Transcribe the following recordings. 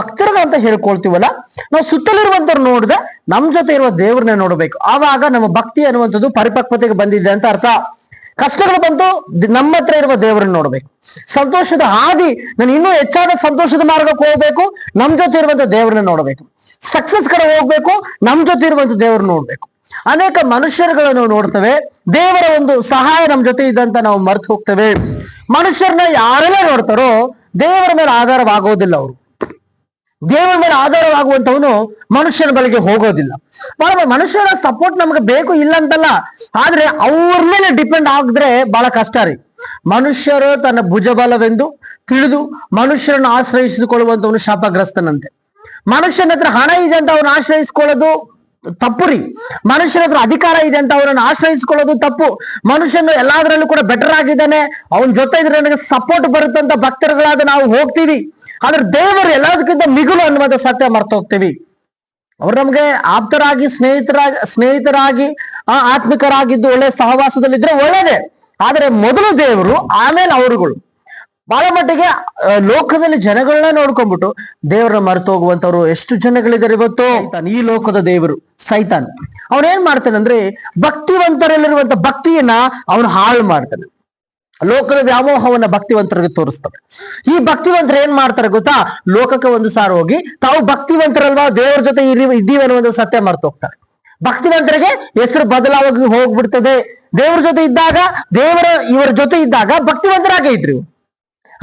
ಭಕ್ತರುಗಳಂತ ಹೇಳ್ಕೊಳ್ತೀವಲ್ಲ, ನಾವು ಸುತ್ತಲಿರುವಂತವ್ರು ನೋಡಿದ್ರೆ ನಮ್ ಜೊತೆ ಇರುವ ದೇವ್ರನ್ನ ನೋಡ್ಬೇಕು. ಆವಾಗ ನಮ್ಮ ಭಕ್ತಿ ಅನ್ನುವಂಥದ್ದು ಪರಿಪಕ್ವತೆಗೆ ಬಂದಿದೆ ಅಂತ ಅರ್ಥ. ಕಷ್ಟಗಳು ಬಂತು, ನಮ್ಮ ಹತ್ರ ಇರುವ ದೇವರನ್ನ ನೋಡ್ಬೇಕು. ಸಂತೋಷದ ಹಾದಿ, ನಾನು ಇನ್ನೂ ಹೆಚ್ಚಾದ ಸಂತೋಷದ ಮಾರ್ಗಕ್ಕೆ ಹೋಗ್ಬೇಕು, ನಮ್ ಜೊತೆ ಇರುವಂತ ದೇವರನ್ನ ನೋಡ್ಬೇಕು. ಸಕ್ಸಸ್ ಕಡೆ ಹೋಗ್ಬೇಕು, ನಮ್ ಜೊತೆ ಇರುವಂತ ದೇವ್ರನ್ನ ನೋಡ್ಬೇಕು. ಅನೇಕ ಮನುಷ್ಯರುಗಳನ್ನು ನೋಡ್ತೇವೆ, ದೇವರ ಒಂದು ಸಹಾಯ ನಮ್ ಜೊತೆ ಇದ್ದಂತ ನಾವು ಮರ್ತು ಹೋಗ್ತೇವೆ. ಮನುಷ್ಯರನ್ನ ಯಾರೆಲ್ಲ ನೋಡ್ತಾರೋ, ದೇವರ ಮೇಲೆ ಆಧಾರವಾಗೋದಿಲ್ಲ ಅವರು. ದೇವರ ಮೇಲೆ ಆಧಾರವಾಗುವಂತವನು ಮನುಷ್ಯನ ಬಳಿಗೆ ಹೋಗೋದಿಲ್ಲ. ಬಹಳ ಮನುಷ್ಯರ ಸಪೋರ್ಟ್ ನಮ್ಗೆ ಬೇಕು, ಇಲ್ಲ ಅಂತಲ್ಲ, ಆದ್ರೆ ಅವ್ರ ಮೇಲೆ ಡಿಪೆಂಡ್ ಆಗಿದ್ರೆ ಬಹಳ ಕಷ್ಟ ರೀ. ಮನುಷ್ಯರು ತನ್ನ ಭುಜಬಲವೆಂದು ತಿಳಿದು ಮನುಷ್ಯರನ್ನು ಆಶ್ರಯಿಸಿಕೊಳ್ಳುವಂತವನು ಶಾಪಗ್ರಸ್ತನಂತೆ. ಮನುಷ್ಯನ ಹತ್ರ ಹಣ ಇದೆ ಅಂತ ಅವನು ಆಶ್ರಯಿಸಿಕೊಳ್ಳೋದು ತಪ್ಪು ರೀ. ಮನುಷ್ಯನ ಹತ್ರ ಅಧಿಕಾರ ಇದೆ ಅಂತ ಅವರನ್ನು ಆಶ್ರಯಿಸಿಕೊಳ್ಳೋದು ತಪ್ಪು. ಮನುಷ್ಯನು ಎಲ್ಲಾದ್ರಲ್ಲೂ ಕೂಡ ಬೆಟರ್ ಆಗಿದ್ದಾನೆ. ಅವನ ಜೊತೆ ಇದ್ರೆ ನನಗೆ ಸಪೋರ್ಟ್ ಬರುತ್ತಂತ ಭಕ್ತರುಗಳಾದ ನಾವು ಹೋಗ್ತೀವಿ. ಆದ್ರೆ ದೇವರು ಎಲ್ಲದಕ್ಕಿಂತ ಮಿಗುಲು ಅನ್ನುವಂಥ ಸತ್ಯ ಮರ್ತ ಹೋಗ್ತೀವಿ. ಅವ್ರು ನಮ್ಗೆ ಆಪ್ತರಾಗಿ ಸ್ನೇಹಿತರಾಗಿ ಸ್ನೇಹಿತರಾಗಿ ಆ, ಆತ್ಮಿಕರಾಗಿದ್ದು ಒಳ್ಳೆ ಸಹವಾಸದಲ್ಲಿದ್ರೆ ಒಳ್ಳೇದೇ. ಆದ್ರೆ ಮೊದಲು ದೇವರು ಆಮೇಲೆ ಅವರುಗಳು. ಬಹಳ ಮಟ್ಟಿಗೆ ಲೋಕದಲ್ಲಿ ಜನಗಳನ್ನ ನೋಡ್ಕೊಂಡ್ಬಿಟ್ಟು ದೇವರನ್ನ ಮರೆತು ಹೋಗುವಂತವ್ರು ಎಷ್ಟು ಜನಗಳಿದ್ದಾರೆ ಇವತ್ತು? ಈ ಲೋಕದ ದೇವರು ಸೈತಾನ್. ಅವ್ರೇನ್ ಮಾಡ್ತಾನೆ ಅಂದ್ರೆ ಭಕ್ತಿವಂತರಲ್ಲಿರುವಂತ ಭಕ್ತಿಯನ್ನ ಅವನು ಹಾಳು ಮಾಡ್ತಾನೆ. ಲೋಕದ ವ್ಯಾಮೋಹವನ್ನ ಭಕ್ತಿವಂತರಿಗೆ ತೋರಿಸ್ತವೆ. ಈ ಭಕ್ತಿವಂತರು ಏನ್ ಮಾಡ್ತಾರೆ ಗೊತ್ತಾ? ಲೋಕಕ್ಕೆ ಒಂದು ಸಾರು ಹೋಗಿ ತಾವು ಭಕ್ತಿವಂತರಲ್ವಾ? ದೇವರ ಜೊತೆ ಇರಿ, ಇದ್ದೀವಿ ಅನ್ನುವಂಥ ಸತ್ಯ ಮಾಡ್ತಾ ಹೋಗ್ತಾರೆ. ಭಕ್ತಿವಂತರಿಗೆ ಹೆಸರು ಬದಲಾವಾಗಿ ಹೋಗ್ಬಿಡ್ತದೆ. ದೇವರ ಜೊತೆ ಇದ್ದಾಗ, ದೇವರ ಇವರ ಜೊತೆ ಇದ್ದಾಗ ಭಕ್ತಿವಂತರಾಗೇ ಇದ್ರು.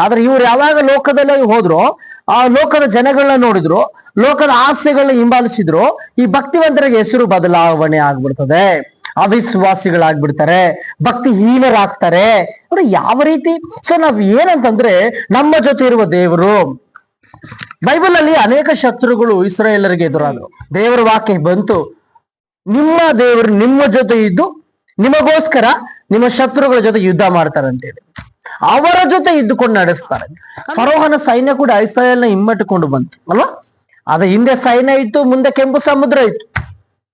ಆದ್ರೆ ಇವ್ರು ಯಾವಾಗ ಲೋಕದಲ್ಲಿ ಹೋದ್ರು, ಆ ಲೋಕದ ಜನಗಳನ್ನ ನೋಡಿದ್ರು, ಲೋಕದ ಆಸೆಗಳನ್ನ ಹಿಂಬಾಲಿಸಿದ್ರು, ಈ ಭಕ್ತಿವಂತರಿಗೆ ಹೆಸರು ಬದಲಾವಣೆ ಆಗ್ಬಿಡ್ತದೆ. ಅವಿಶ್ವಾಸಿಗಳಾಗ್ಬಿಡ್ತಾರೆ, ಭಕ್ತಿಹೀನರಾಗ್ತಾರೆ. ನೋಡಿ, ಯಾವ ರೀತಿ? ಸೊ ನಾವ್ ಏನಂತಂದ್ರೆ, ನಮ್ಮ ಜೊತೆ ಇರುವ ದೇವರು ಬೈಬಲ್ ಅಲ್ಲಿ ಅನೇಕ ಶತ್ರುಗಳು ಇಸ್ರಾಯೇಲರಿಗೆ ಎದುರಾದ್ರು. ದೇವರ ವಾಕ್ಯ ಬಂತು, ನಿಮ್ಮ ದೇವರು ನಿಮ್ಮ ಜೊತೆ ಇದ್ದು, ನಿಮಗೋಸ್ಕರ ನಿಮ್ಮ ಶತ್ರುಗಳ ಜೊತೆ ಯುದ್ಧ ಮಾಡ್ತಾರೆ ಅಂತೇಳಿ ಅವರ ಜೊತೆ ಇದ್ದುಕೊಂಡು ನಡೆಸ್ತಾರೆ. ಫರೋಹನ ಸೈನ್ಯ ಕೂಡ ಇಸ್ರಾಯೇಲ್ನ ಹಿಮ್ಮಟ್ಟುಕೊಂಡು ಬಂತು, ಅಲ್ವಾ? ಅದ ಹಿಂದೆ ಸೈನ್ಯ ಇತ್ತು, ಮುಂದೆ ಕೆಂಪು ಸಮುದ್ರ ಇತ್ತು.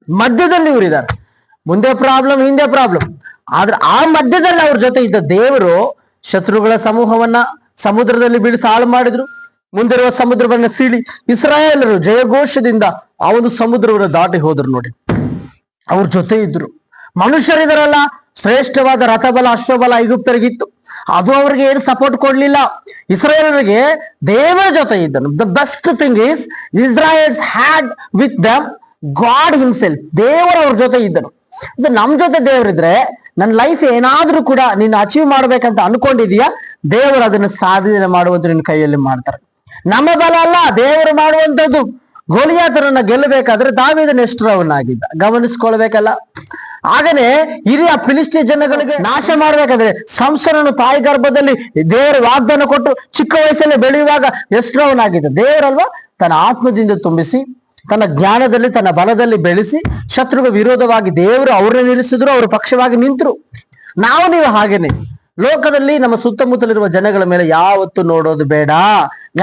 ಮಧ್ಯದಲ್ಲಿ ಇವರಿದ್ದಾರೆ. ಮುಂದೆ ಪ್ರಾಬ್ಲಮ್ ಹಿಂದೆ ಪ್ರಾಬ್ಲಮ್ ಆದ್ರೆ ಆ ಮಧ್ಯದಲ್ಲಿ ಅವ್ರ ಜೊತೆ ಇದ್ದ ದೇವರು ಶತ್ರುಗಳ ಸಮೂಹವನ್ನ ಸಮುದ್ರದಲ್ಲಿ ಬೀಳಿಸಿ ಹಾಳು ಮಾಡಿದ್ರು. ಮುಂದಿರುವ ಸಮುದ್ರವನ್ನ ಸೀಳಿ ಇಸ್ರಾಯೇಲರು ಜಯಘೋಷದಿಂದ ಆ ಒಂದು ಸಮುದ್ರವನ್ನು ದಾಟಿ ಹೋದ್ರು ನೋಡಿ. ಅವ್ರ ಜೊತೆ ಇದ್ರು. ಮನುಷ್ಯರಿದರಲ್ಲ ಶ್ರೇಷ್ಠವಾದ ರಥಬಲ, ಅಶ್ವಬಲ ಐಗುಪ್ತರಿಗಿತ್ತು ಅದು ಅವ್ರಿಗೆ ಏನು ಸಪೋರ್ಟ್ ಕೊಡ್ಲಿಲ್ಲ. ಇಸ್ರಾಯೇಲರಿಗೆ ದೇವರ ಜೊತೆ ಇದ್ದನು. The best thing is Israel's had with them God himself ದೇವರು ಅವ್ರ ಜೊತೆ ಇದ್ದನು. ಇದು ನಮ್ ಜೊತೆ ದೇವರಿದ್ರೆ ನನ್ನ ಲೈಫ್ ಏನಾದ್ರೂ ಕೂಡ ನೀನು ಅಚೀವ್ ಮಾಡ್ಬೇಕಂತ ಅನ್ಕೊಂಡಿದೀಯಾ? ದೇವರು ಅದನ್ನ ಸಾಧನೆ ಮಾಡುವಂತ ನಿನ್ನ ಕೈಯಲ್ಲಿ ಮಾಡ್ತಾರೆ. ನಮ್ಮ ಬಲ ಅಲ್ಲ, ದೇವರು ಮಾಡುವಂತದ್ದು ಗೋಲಿಯಾತರನ್ನ ಗೆಲ್ಲಬೇಕಾದ್ರೆ ದಾವಿದ ಎಷ್ಟರವನಾಗಿದ್ದ ಗಮನಿಸ್ಕೊಳ್ಬೇಕಲ್ಲ. ಆಗನೇ ಹಿರಿಯ ಫಿಲಿಸ್ಟಿ ಜನಗಳಿಗೆ ನಾಶ ಮಾಡ್ಬೇಕಾದ್ರೆ ಸಂಸನನ್ನು ತಾಯಿ ಗರ್ಭದಲ್ಲಿ ದೇವರ ವಾಗ್ದಾನ ಕೊಟ್ಟು ಚಿಕ್ಕ ವಯಸ್ಸಲ್ಲೇ ಬೆಳೆಯುವಾಗ ಎಷ್ಟರವನಾಗಿದ್ದ ದೇವರಲ್ವಾ? ತನ್ನ ಆತ್ಮದಿಂದ ತುಂಬಿಸಿ ತನ್ನ ಜ್ಞಾನದಲ್ಲಿ, ತನ್ನ ಬಲದಲ್ಲಿ ಬೆಳೆಸಿ ಶತ್ರುಗ ವಿರೋಧವಾಗಿ ದೇವರು ಅವರನ್ನು ನಿಲ್ಲಿಸಿದ್ರು, ಅವ್ರ ಪಕ್ಷವಾಗಿ ನಿಂತರು. ನಾವು ನೀವು ಹಾಗೇನೆ. ಲೋಕದಲ್ಲಿ ನಮ್ಮ ಸುತ್ತಮುತ್ತಲಿರುವ ಜನಗಳ ಮೇಲೆ ಯಾವತ್ತು ನೋಡೋದು ಬೇಡ.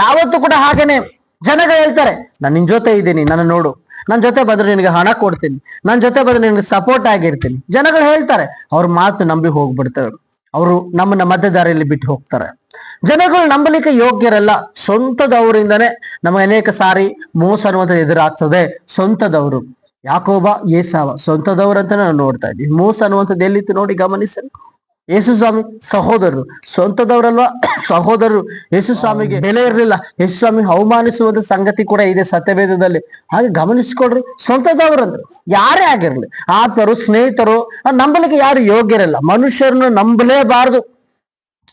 ಯಾವತ್ತು ಕೂಡ ಹಾಗೇನೆ. ಜನಗಳು ಹೇಳ್ತಾರೆ, ನಾನು ನಿನ್ ಜೊತೆ ಇದ್ದೀನಿ, ನನ್ನ ನೋಡು. ನನ್ನ ಜೊತೆ ಬಂದ್ರೆ ನಿನಗೆ ಹಣ ಕೊಡ್ತೀನಿ. ನನ್ನ ಜೊತೆ ಬಂದ್ರೆ ನಿನಗೆ ಸಪೋರ್ಟ್ ಆಗಿರ್ತೀನಿ. ಜನಗಳು ಹೇಳ್ತಾರೆ, ಅವ್ರ ಮಾತು ನಂಬಿ ಹೋಗ್ಬಿಡ್ತೇವೆ. ಅವರು ನಮ್ಮನ್ನ ಮಧ್ಯದಾರಿಯಲ್ಲಿ ಬಿಟ್ಟು ಹೋಗ್ತಾರೆ. ಜನಗಳು ನಂಬಲಿಕ್ಕೆ ಯೋಗ್ಯರಲ್ಲ. ಸ್ವಂತದವರಿಂದನೇ ನಮಗೆ ಅನೇಕ ಸಾರಿ ಮೋಸ ಅನ್ನುವಂಥ ಎದುರಾಗ್ತದೆ. ಸ್ವಂತದವರು. ಯಾಕೋಬ, ಏಸಾವ ಸ್ವಂತದವರಂತ ನಾವು ನೋಡ್ತಾ ಇದ್ದೀವಿ. ಮೋಸ ಅನ್ನುವಂಥದ್ದು ಎಲ್ಲಿತ್ತು ನೋಡಿ ಗಮನಿಸಿ. ಯೇಸು ಸ್ವಾಮಿ ಸಹೋದರರು. ಸ್ವಂತದವರಲ್ವ? ಸಹೋದರರು. ಯೇಸು ಸ್ವಾಮಿಗೆ ಬೆಲೆ ಇರಲಿಲ್ಲ. ಯೇಸು ಸ್ವಾಮಿ ಅವಮಾನಿಸುವಂತ ಸಂಗತಿ ಕೂಡ ಇದೆ ಸತ್ಯವೇದದಲ್ಲಿ. ಹಾಗೆ ಗಮನಿಸ್ಕೊಡ್ರಿ, ಸ್ವಂತದವರಂದ್ರು ಯಾರೇ ಆಗಿರಲಿ, ಆತರು, ಸ್ನೇಹಿತರು, ನಂಬಲಿಕ್ಕೆ ಯಾರು ಯೋಗ್ಯರಲ್ಲ. ಮನುಷ್ಯರನ್ನು ನಂಬಲೇಬಾರದು.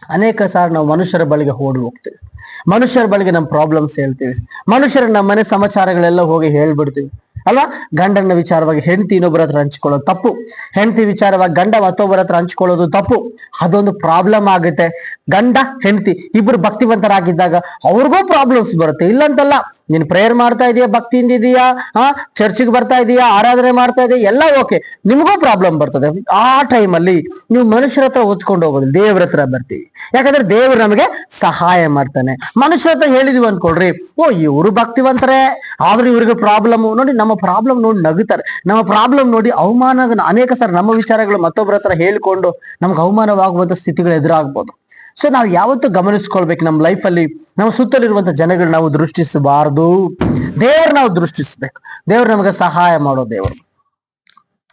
ಅನೇಕ ಸಾರಿ ನಾವು ಮನುಷ್ಯರ ಬಳಿಗೆ ಓಡಿ ಹೋಗ್ತೀವಿ. ಮನುಷ್ಯರ ಬಳಿಗೆ ನಮ್ಮ ಪ್ರಾಬ್ಲಮ್ಸ್ ಹೇಳ್ತೀವಿ. ಮನುಷ್ಯರ ನಮ್ಮ ಮನೆ ಸಮಾಚಾರಗಳೆಲ್ಲ ಹೋಗಿ ಹೇಳ್ಬಿಡ್ತೀವಿ. ಅಲ್ವಾ? ಗಂಡನ ವಿಚಾರವಾಗಿ ಹೆಂಡತಿ ಇನ್ನೊಬ್ಬರ ಹತ್ರ ಹಂಚ್ಕೊಳ್ಳೋದು ತಪ್ಪು. ಹೆಂಡತಿ ವಿಚಾರವಾಗಿ ಗಂಡ ಮತ್ತೊಬ್ಬರ ಹತ್ರ ಹಂಚ್ಕೊಳ್ಳೋದು ತಪ್ಪು. ಅದೊಂದು ಪ್ರಾಬ್ಲಮ್ ಆಗುತ್ತೆ. ಗಂಡ, ಹೆಂಡತಿ ಇಬ್ರು ಭಕ್ತಿವಂತರಾಗಿದ್ದಾಗ ಅವ್ರಿಗೂ ಪ್ರಾಬ್ಲಮ್ಸ್ ಬರುತ್ತೆ. ಇಲ್ಲಂತಲ್ಲ ನೀನ್ ಪ್ರೇಯರ್ ಮಾಡ್ತಾ ಇದೀಯಾ, ಭಕ್ತಿಯಿಂದ ಇದೀಯಾ ಹಾ ಚರ್ಚಿಗೆ ಬರ್ತಾ ಇದೀಯಾ, ಆರಾಧನೆ ಮಾಡ್ತಾ ಇದೀಯಾ, ಎಲ್ಲ ಓಕೆ ನಿಮಗೂ ಪ್ರಾಬ್ಲಮ್ ಬರ್ತದೆ. ಆ ಟೈಮಲ್ಲಿ ನೀವು ಮನುಷ್ಯರ ಹತ್ರ ಹೊತ್ಕೊಂಡು ಹೋಗೋದು, ದೇವ್ರ ಹತ್ರ ಬರ್ತೀವಿ. ಯಾಕಂದ್ರೆ ದೇವ್ರು ನಮಗೆ ಸಹಾಯ ಮಾಡ್ತಾನೆ. ಮನುಷ್ಯರ ಹತ್ರ ಹೇಳಿದೀವಿ ಅನ್ಕೊಳ್ರಿ, ಓ, ಇವರು ಭಕ್ತಿವಂತರೇ, ಆದ್ರೂ ಇವ್ರಿಗೆ ಪ್ರಾಬ್ಲಮ್ ನೋಡಿ ನಮ್ಮ ಪ್ರಾಬ್ಲಮ್ ನೋಡಿ ನಗುತ್ತಾರೆ. ನಮ್ಮ ಪ್ರಾಬ್ಲಮ್ ನೋಡಿ ಅವಮಾನ ಅನೇಕ ಸರ್ ನಮ್ಮ ವಿಚಾರಗಳು ಮತ್ತೊಬ್ಬರ ಹತ್ರ ಹೇಳ್ಕೊಂಡು ನಮ್ಗೆ ಅವಮಾನವಾಗುವಂತ ಸ್ಥಿತಿಗಳು ಎದುರಾಗ್ಬೋದು. ಸೊ ನಾವು ಯಾವತ್ತೂ ಗಮನಿಸ್ಕೊಳ್ಬೇಕು ನಮ್ಮ ಲೈಫಲ್ಲಿ ನಮ್ಮ ಸುತ್ತಲಿರುವಂತ ಜನಗಳು ನಾವು ದೃಷ್ಟಿಸಬಾರದು. ದೇವರು ನಾವು ದೃಷ್ಟಿಸ್ಬೇಕು. ದೇವರು ನಮಗೆ ಸಹಾಯ ಮಾಡೋ ದೇವರು.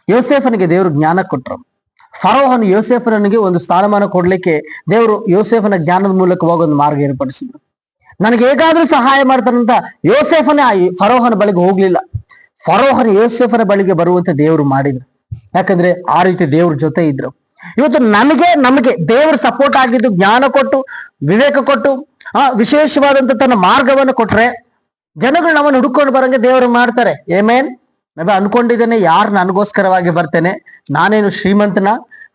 ಯೋಸೇಫನಿಗೆ ದೇವರು ಜ್ಞಾನ ಕೊಟ್ಟರು ಫರೋಹನ್ ಯೋಸೇಫನಿಗೆ ಒಂದು ಸ್ಥಾನಮಾನ ಕೊಡ್ಲಿಕ್ಕೆ ದೇವರು ಯೋಸೇಫನ ಜ್ಞಾನದ ಮೂಲಕವಾಗಿ ಒಂದು ಮಾರ್ಗ ಏರ್ಪಡಿಸಿದ್ರು. ನನಗೆ ಹೇಗಾದ್ರೂ ಸಹಾಯ ಮಾಡ್ತಾರಂತ ಯೋಸೇಫನೇ ಫರೋಹನ ಬಳಿಗೆ ಹೋಗ್ಲಿಲ್ಲ. ಫರೋಹನ ಯೋಸೇಫನ ಬಳಿಗೆ ಬರುವಂತೆ ದೇವರು ಮಾಡಿದ್ರು. ಯಾಕಂದ್ರೆ ಆ ರೀತಿ ದೇವ್ರ ಜೊತೆ ಇದ್ರು. ಇವತ್ತು ನನಗೆ, ನಮಗೆ ದೇವರು ಸಪೋರ್ಟ್ ಆಗಿದ್ದು, ಜ್ಞಾನ ಕೊಟ್ಟು, ವಿವೇಕ ಕೊಟ್ಟು, ಆ, ವಿಶೇಷವಾದಂತ ತನ್ನ ಮಾರ್ಗವನ್ನು ಕೊಟ್ರೆ ಜನಗಳು ನಮ್ಮನ್ನು ಹುಡುಕೊಂಡು ಬರಂಗೆ ದೇವರು ಮಾಡ್ತಾರೆ. ಏಮೇನ್ ನಾವೇ ಅನ್ಕೊಂಡಿದ್ದೇನೆ, ಯಾರು ನನಗೋಸ್ಕರವಾಗಿ ಬರ್ತೇನೆ? ನಾನೇನು ಶ್ರೀಮಂತನ?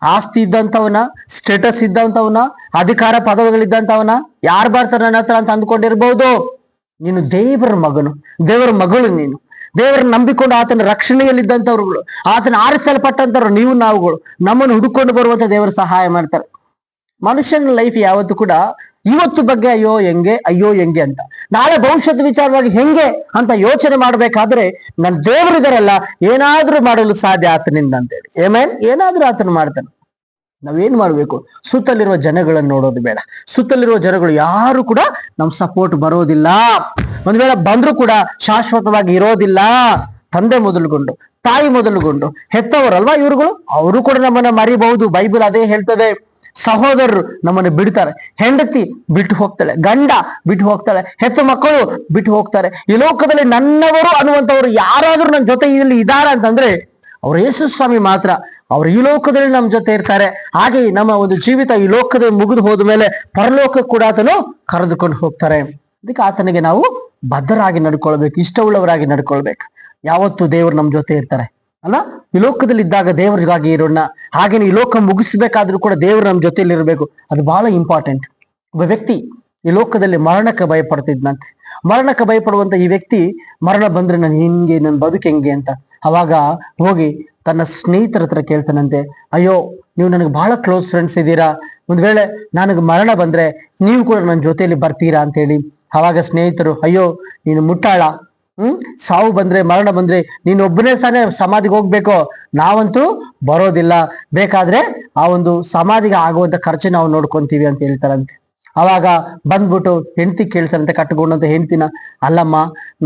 ಆಸ್ತಿ ಇದ್ದಂಥವನ? ಸ್ಟೇಟಸ್ ಇದ್ದಂಥವನ? ಅಧಿಕಾರ ಪದವಿಗಳಿದ್ದಂಥವನ? ಯಾರು ಬರ್ತಾರೆ ನನ್ನ ಹತ್ರ ಅಂತ ಅಂದ್ಕೊಂಡಿರ್ಬೋದು. ನೀನು ದೇವರ ಮಗನು, ದೇವರ ಮಗಳು ನೀನು. ದೇವರ ನಂಬಿಕೊಂಡು ಆತನ ರಕ್ಷಣೆಯಲ್ಲಿದ್ದಂಥವ್ರುಗಳು ಆತನ ಆರಿಸಲ್ಪಟ್ಟಂತವ್ರು ನೀವು ನಾವುಗಳು. ನಮ್ಮನ್ನು ಹುಡುಕೊಂಡು ಬರುವಂತ ದೇವರು ಸಹಾಯ ಮಾಡ್ತಾರೆ. ಮನುಷ್ಯನ ಲೈಫ್ ಯಾವತ್ತು ಕೂಡ ಇವತ್ತು ಬಗ್ಗೆ ಅಯ್ಯೋ ಹೆಂಗೆ ಅಯ್ಯೋ ಹೆಂಗೆ ಅಂತ. ನಾಳೆ ಭವಿಷ್ಯದ ವಿಚಾರವಾಗಿ ಹೆಂಗೆ ಅಂತ ಯೋಚನೆ ಮಾಡ್ಬೇಕಾದ್ರೆ ನನ್ನ ದೇವರಿದಾರಲ್ಲ, ಏನಾದ್ರೂ ಮಾಡಲು ಸಾಧ್ಯ ಆತನಿಂದ ಅಂತೇಳಿ. ಏಮೇನ್ ಏನಾದ್ರೂ ಆತನು ಮಾಡ್ತಾನೆ. ನಾವೇನ್ ಮಾಡ್ಬೇಕು? ಸುತ್ತಲಿರುವ ಜನಗಳನ್ನು ನೋಡೋದು ಬೇಡ. ಸುತ್ತಲಿರುವ ಜನಗಳು ಯಾರು ಕೂಡ ನಮ್ ಸಪೋರ್ಟ್ ಬರೋದಿಲ್ಲ. ಒಂದ್ ವೇಳೆ ಬಂದ್ರು ಕೂಡ ಶಾಶ್ವತವಾಗಿ ಇರೋದಿಲ್ಲ. ತಂದೆ ಮೊದಲುಗೊಂಡು, ತಾಯಿ ಮೊದಲುಗೊಂಡು, ಹೆತ್ತವರಲ್ವಾ ಇವ್ರುಗಳು? ಅವರು ಕೂಡ ನಮ್ಮನ್ನ ಮರಿಬಹುದು. ಬೈಬಲ್ ಅದೇ ಹೇಳ್ತದೆ. ಸಹೋದರರು ನಮ್ಮನ್ನು ಬಿಡ್ತಾರೆ. ಹೆಂಡತಿ ಬಿಟ್ಟು ಹೋಗ್ತಾಳೆ. ಗಂಡ ಬಿಟ್ಟು ಹೋಗ್ತಾಳೆ. ಹೆತ್ತ ಮಕ್ಕಳು ಬಿಟ್ಟು ಹೋಗ್ತಾರೆ. ಈ ಲೋಕದಲ್ಲಿ ನನ್ನವರು ಅನ್ನುವಂಥವ್ರು ಯಾರಾದ್ರೂ ನನ್ನ ಜೊತೆ ಇಲ್ಲಿ ಇದಾರ ಅಂತಂದ್ರೆ ಅವ್ರು ಯೇಸು ಸ್ವಾಮಿ ಮಾತ್ರ. ಅವ್ರು ಈ ಲೋಕದಲ್ಲಿ ನಮ್ಮ ಜೊತೆ ಇರ್ತಾರೆ. ಹಾಗೆ ನಮ್ಮ ಒಂದು ಜೀವಿತ ಈ ಲೋಕದಲ್ಲಿ ಮುಗಿದು ಹೋದ ಮೇಲೆ ಪರಲೋಕ ಕೂಡ ಆತನು ಕರೆದುಕೊಂಡು ಹೋಗ್ತಾರೆ. ಅದಕ್ಕೆ ಆತನಿಗೆ ನಾವು ಬದ್ಧರಾಗಿ ನಡ್ಕೊಳ್ಬೇಕು, ಇಷ್ಟವುಳ್ಳವರಾಗಿ ನಡ್ಕೊಳ್ಬೇಕು. ಯಾವತ್ತು ದೇವರು ನಮ್ಮ ಜೊತೆ ಇರ್ತಾರೆ. ಅಲ್ಲ? ಈ ಲೋಕದಲ್ಲಿ ಇದ್ದಾಗ ದೇವರಿಗಾಗಿ ಇರೋಣ. ಹಾಗೇನೆ ಈ ಲೋಕ ಮುಗಿಸ್ಬೇಕಾದ್ರೂ ಕೂಡ ದೇವರು ನಮ್ಮ ಜೊತೆಯಲ್ಲಿ ಇರಬೇಕು ಅದು ಬಹಳ ಇಂಪಾರ್ಟೆಂಟ್ ಒಬ್ಬ ವ್ಯಕ್ತಿ ಈ ಲೋಕದಲ್ಲಿ ಮರಣಕ್ಕೆ ಭಯಪಡ್ತಿದ್ನಂತೆ. ಮರಣಕ್ಕೆ ಭಯಪಡುವಂತ ಈ ವ್ಯಕ್ತಿ ಮರಣ ಬಂದ್ರೆ ನಾನು ಹಿಂಗೆ, ನನ್ನ ಬದುಕು ಹೆಂಗೆ ಅಂತ ಅವಾಗ ಹೋಗಿ ತನ್ನ ಸ್ನೇಹಿತರ ಹತ್ರ ಕೇಳ್ತಾನಂತೆ, ಅಯ್ಯೋ, ನೀವು ನನಗೆ ಬಹಳ ಕ್ಲೋಸ್ ಫ್ರೆಂಡ್ಸ್ ಇದ್ದೀರಾ. ಒಂದ್ ವೇಳೆ ನನಗೆ ಮರಣ ಬಂದ್ರೆ ನೀವು ಕೂಡ ನನ್ನ ಜೊತೆಯಲ್ಲಿ ಬರ್ತೀರಾ? ಅಂತ ಹೇಳಿ. ಅವಾಗ ಸ್ನೇಹಿತರು, ಅಯ್ಯೋ, ನೀನು ಮುಟ್ಟಾಳ. ಹ್ಮ್? ಸಾವು ಬಂದ್ರೆ, ಮರಣ ಬಂದ್ರೆ ನೀನು ಒಬ್ಬನೇ ತಾನೇ ಸಮಾಧಿಗೆ ಹೋಗ್ಬೇಕು. ನಾವಂತೂ ಬರೋದಿಲ್ಲ. ಬೇಕಾದ್ರೆ ಆ ಒಂದು ಸಮಾಧಿಗೆ ಆಗುವಂತ ಖರ್ಚು ನಾವು ನೋಡ್ಕೊಂತೀವಿ ಅಂತ ಹೇಳ್ತಾರಂತೆ. ಅವಾಗ ಬಂದ್ಬಿಟ್ಟು ಹೆಂಡತಿ ಕೇಳ್ತಾರಂತೆ ಕಟ್ಕೊಂಡಂತ ಹೆಂಡ್ತಿನ, ಅಲ್ಲಮ್ಮ,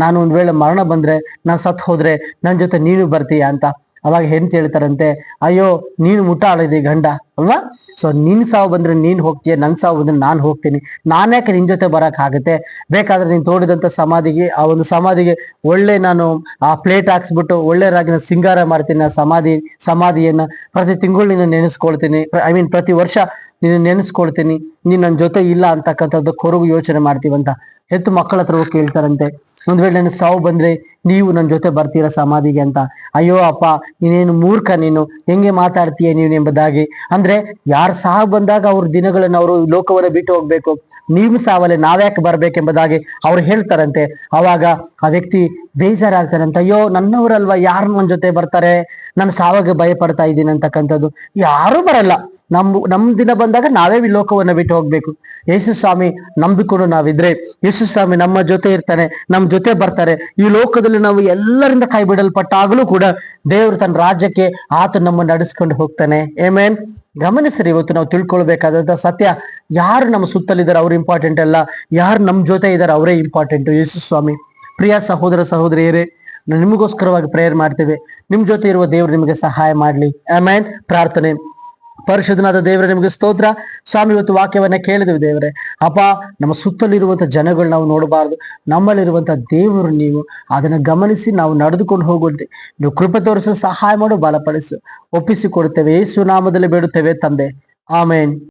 ನಾನು ಒಂದ್ ವೇಳೆ ಮರಣ ಬಂದ್ರೆ, ನಾನ್ ಸತ್ ಹೋದ್ರೆ ನನ್ ಜೊತೆ ನೀನು ಬರ್ತೀಯ? ಅಂತ ಅವಾಗ ಹೆಂಡತಿ ಹೇಳ್ತಾರಂತೆ, ಅಯ್ಯೋ, ನೀನು ಮುಟ್ಟಾಳಿದೆ ಗಂಡ, ಅಲ್ವಾ? ಸೊ ನಿನ್ ಸಾವು ಬಂದ್ರೆ ನೀನ್ ಹೋಗ್ತೀಯ, ನನ್ ಸಾವು ಬಂದ್ರೆ ನಾನ್ ಹೋಗ್ತೀನಿ. ನಾನ್ಯಾಕೆ ನಿನ್ ಜೊತೆ ಬರಕ್ ಆಗುತ್ತೆ? ಬೇಕಾದ್ರೆ ನೀನ್ ತೋಡಿದಂತ ಸಮಾಧಿಗೆ, ಆ ಒಂದು ಸಮಾಧಿಗೆ ಒಳ್ಳೆ ನಾನು, ಆ ಪ್ಲೇಟ್ ಹಾಕ್ಸ್ಬಿಟ್ಟು ಒಳ್ಳೆ ರಾಗಿನ ಸಿಂಗಾರ ಮಾಡ್ತೀನಿ, ಆ ಸಮಾಧಿ, ಸಮಾಧಿಯನ್ನ ಪ್ರತಿ ತಿಂಗಳು ನೀನು ನೆನೆಸ್ಕೊಳ್ತೀನಿ. ಐ ಮೀನ್ ಪ್ರತಿ ವರ್ಷ ನೀನು ನೆನೆಸ್ಕೊಳ್ತೀನಿ, ನೀನ್ ನನ್ನ ಜೊತೆ ಇಲ್ಲ ಅಂತಕ್ಕಂಥದ್ದು ಕೊರಗು ಯೋಚನೆ ಮಾಡ್ತೀವಂತ. ಹೆತ್ತು ಮಕ್ಕಳ ಹತ್ರ ಹೋಗಿ ಕೇಳ್ತಾರಂತೆ. ಒಂದ್ ವೇಳೆ ನನ್ನ ಸಾವು ಬಂದ್ರೆ ನೀವು ನನ್ನ ಜೊತೆ ಬರ್ತೀರಾ ಸಮಾಧಿಗೆ ಅಂತ. ಅಯ್ಯೋ ಅಪ್ಪ, ನೀನೇನು ಮೂರ್ಖ ನೀನು. ಹೆಂಗೆ ಮಾತಾಡ್ತೀಯ ನೀನು ಎಂಬುದಾಗಿ. ಅಂದ್ರೆ ಯಾರು ಸಹ ಬಂದಾಗ ಅವ್ರ ದಿನಗಳನ್ನ ಅವರು ಲೋಕವನ್ನು ಬಿಟ್ಟು ಹೋಗ್ಬೇಕು. ನೀವು ಸಾವಲ್ಲೇ ನಾವ್ಯಾಕೆ ಬರ್ಬೇಕೆಂಬುದಾಗಿ ಅವ್ರು ಹೇಳ್ತಾರಂತೆ. ಅವಾಗ ಆ ವ್ಯಕ್ತಿ ಬೇಜಾರಾಗ್ತಾರಂತ ಅಯ್ಯೋ, ನನ್ನವರಲ್ವಾ, ಯಾರು ನನ್ನ ಜೊತೆ ಬರ್ತಾರೆ? ನಾನು ಸಾವಾಗ ಭಯ ಪಡ್ತಾ ಇದ್ದೀನಿ ಅಂತಕ್ಕಂಥದ್ದು. ಯಾರು ಬರಲ್ಲ. ನಮ್ ನಮ್ ದಿನ ಬಂದಾಗ ನಾವೇ ಲೋಕವನ್ನ ಬಿಟ್ಟು ಹೋಗ್ಬೇಕು. ಯೇಸು ಸ್ವಾಮಿ, ನಂಬಿಕೊಂಡು ನಾವಿದ್ರೆ, ಯೇಸು ಸ್ವಾಮಿ ನಮ್ಮ ಜೊತೆ ಇರ್ತಾನೆ, ನಮ್ ಜೊತೆ ಬರ್ತಾರೆ. ಈ ಲೋಕದಲ್ಲಿ ನಾವು ಎಲ್ಲರಿಂದ ಕೈ ಬಿಡಲ್ಪಟ್ಟಾಗಲೂ ಕೂಡ ದೇವರು ತನ್ನ ರಾಜ್ಯಕ್ಕೆ ಆತ ನಮ್ಮ ನಡೆಸ್ಕೊಂಡು ಹೋಗ್ತಾನೆ. ಏಮೇನ್ ಗಮನಿಸ್ರಿ, ಇವತ್ತು ನಾವು ತಿಳ್ಕೊಳ್ಬೇಕಾದಂತ ಸತ್ಯ. ಯಾರು ನಮ್ಮ ಸುತ್ತಲಿದ್ದಾರೆ ಅವ್ರು ಇಂಪಾರ್ಟೆಂಟ್ ಅಲ್ಲ. ಯಾರು ನಮ್ಮ ಜೊತೆ ಇದ್ದಾರೆ ಅವರೇ ಇಂಪಾರ್ಟೆಂಟ್ ಯೇಸು ಸ್ವಾಮಿ. ಪ್ರಿಯ ಸಹೋದರ, ಸಹೋದರಿಯರೇ ನಿಮಗೋಸ್ಕರವಾಗಿ ಪ್ರೇಯರ್ ಮಾಡ್ತೇವೆ. ನಿಮ್ ಜೊತೆ ಇರುವ ದೇವರು ನಿಮಗೆ ಸಹಾಯ ಮಾಡ್ಲಿ. ಆಮೇನ್ ಪ್ರಾರ್ಥನೆ. ಪರಿಶುದ್ಧನಾದ ದೇವರೇ, ನಿಮಗೆ ಸ್ತೋತ್ರ. ಸ್ವಾಮಿ, ಇವತ್ತು ವಾಕ್ಯವನ್ನ ಕೇಳಿದೆವು ದೇವರೇ. ಅಪ್ಪ, ನಮ್ಮ ಸುತ್ತಲಿರುವಂತ ಜನಗಳು ನಾವು ನೋಡಬಾರ್ದು. ನಮ್ಮಲ್ಲಿರುವಂಥ ದೇವರು ನೀವು. ಅದನ್ನು ಗಮನಿಸಿ ನಾವು ನಡೆದುಕೊಂಡು ಹೋಗುತ್ತೆ ನೀವು ಕೃಪೆ ತೋರಿಸಲು ಸಹಾಯ ಮಾಡು, ಬಲಪಡಿಸು. ಒಪ್ಪಿಸಿಕೊಡುತ್ತೇವೆ. ಯೇಸು ನಾಮದಲ್ಲಿ ಬೇಡುತ್ತೇವೆ ತಂದೆ. ಆಮೇನ್.